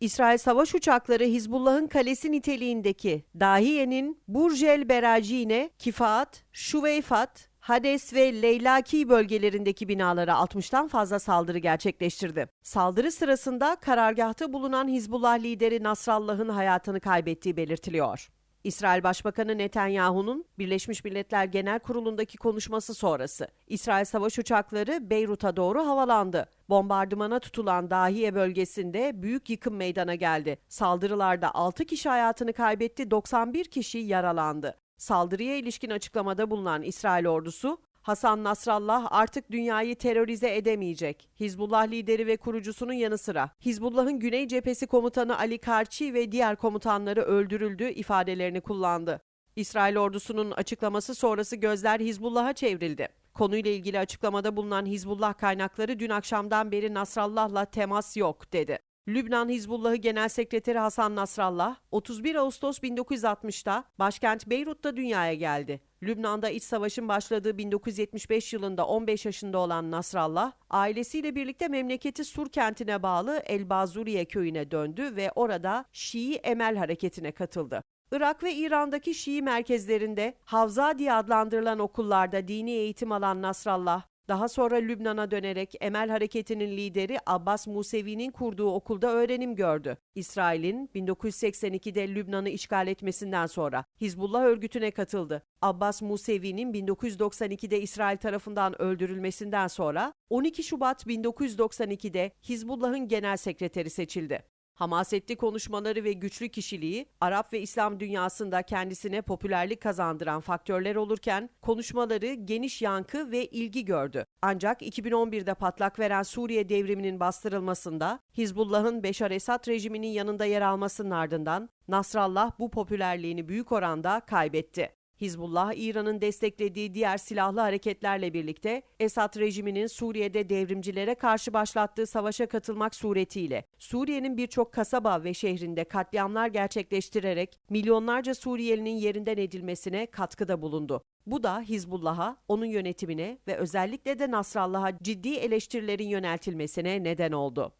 İsrail savaş uçakları Hizbullah'ın kalesi niteliğindeki Dahiye'nin Burjel Beracine, Kifaat, Şuveyfat, Hades ve Leylaki bölgelerindeki binalara 60'tan fazla saldırı gerçekleştirdi. Saldırı sırasında karargahta bulunan Hizbullah lideri Nasrallah'ın hayatını kaybettiği belirtiliyor. İsrail Başbakanı Netanyahu'nun Birleşmiş Milletler Genel Kurulu'ndaki konuşması sonrası İsrail savaş uçakları Beyrut'a doğru havalandı. Bombardımana tutulan Dahiye bölgesinde büyük yıkım meydana geldi. Saldırılarda 6 kişi hayatını kaybetti, 91 kişi yaralandı. Saldırıya ilişkin açıklamada bulunan İsrail ordusu, Hasan Nasrallah artık dünyayı terörize edemeyecek. Hizbullah lideri ve kurucusunun yanı sıra Hizbullah'ın Güney Cephesi Komutanı Ali Karçi ve diğer komutanları öldürüldü ifadelerini kullandı. İsrail ordusunun açıklaması sonrası gözler Hizbullah'a çevrildi. Konuyla ilgili açıklamada bulunan Hizbullah kaynakları dün akşamdan beri Nasrallah'la temas yok dedi. Lübnan Hizbullahı Genel Sekreteri Hasan Nasrallah, 31 Ağustos 1960'da başkent Beyrut'ta dünyaya geldi. Lübnan'da iç savaşın başladığı 1975 yılında 15 yaşında olan Nasrallah, ailesiyle birlikte memleketi Sur kentine bağlı El Bazuriye köyüne döndü ve orada Şii Emel hareketine katıldı. Irak ve İran'daki Şii merkezlerinde Havza diye adlandırılan okullarda dini eğitim alan Nasrallah, daha sonra Lübnan'a dönerek Emel Hareketi'nin lideri Abbas Musevi'nin kurduğu okulda öğrenim gördü. İsrail'in 1982'de Lübnan'ı işgal etmesinden sonra Hizbullah örgütüne katıldı. Abbas Musevi'nin 1992'de İsrail tarafından öldürülmesinden sonra 12 Şubat 1992'de Hizbullah'ın genel sekreteri seçildi. Hamasetli konuşmaları ve güçlü kişiliği Arap ve İslam dünyasında kendisine popülerlik kazandıran faktörler olurken konuşmaları geniş yankı ve ilgi gördü. Ancak 2011'de patlak veren Suriye devriminin bastırılmasında Hizbullah'ın Beşar Esad rejiminin yanında yer almasının ardından Nasrallah bu popülerliğini büyük oranda kaybetti. Hizbullah, İran'ın desteklediği diğer silahlı hareketlerle birlikte Esad rejiminin Suriye'de devrimcilere karşı başlattığı savaşa katılmak suretiyle Suriye'nin birçok kasaba ve şehrinde katliamlar gerçekleştirerek milyonlarca Suriyelinin yerinden edilmesine katkıda bulundu. Bu da Hizbullah'a, onun yönetimine ve özellikle de Nasrallah'a ciddi eleştirilerin yöneltilmesine neden oldu.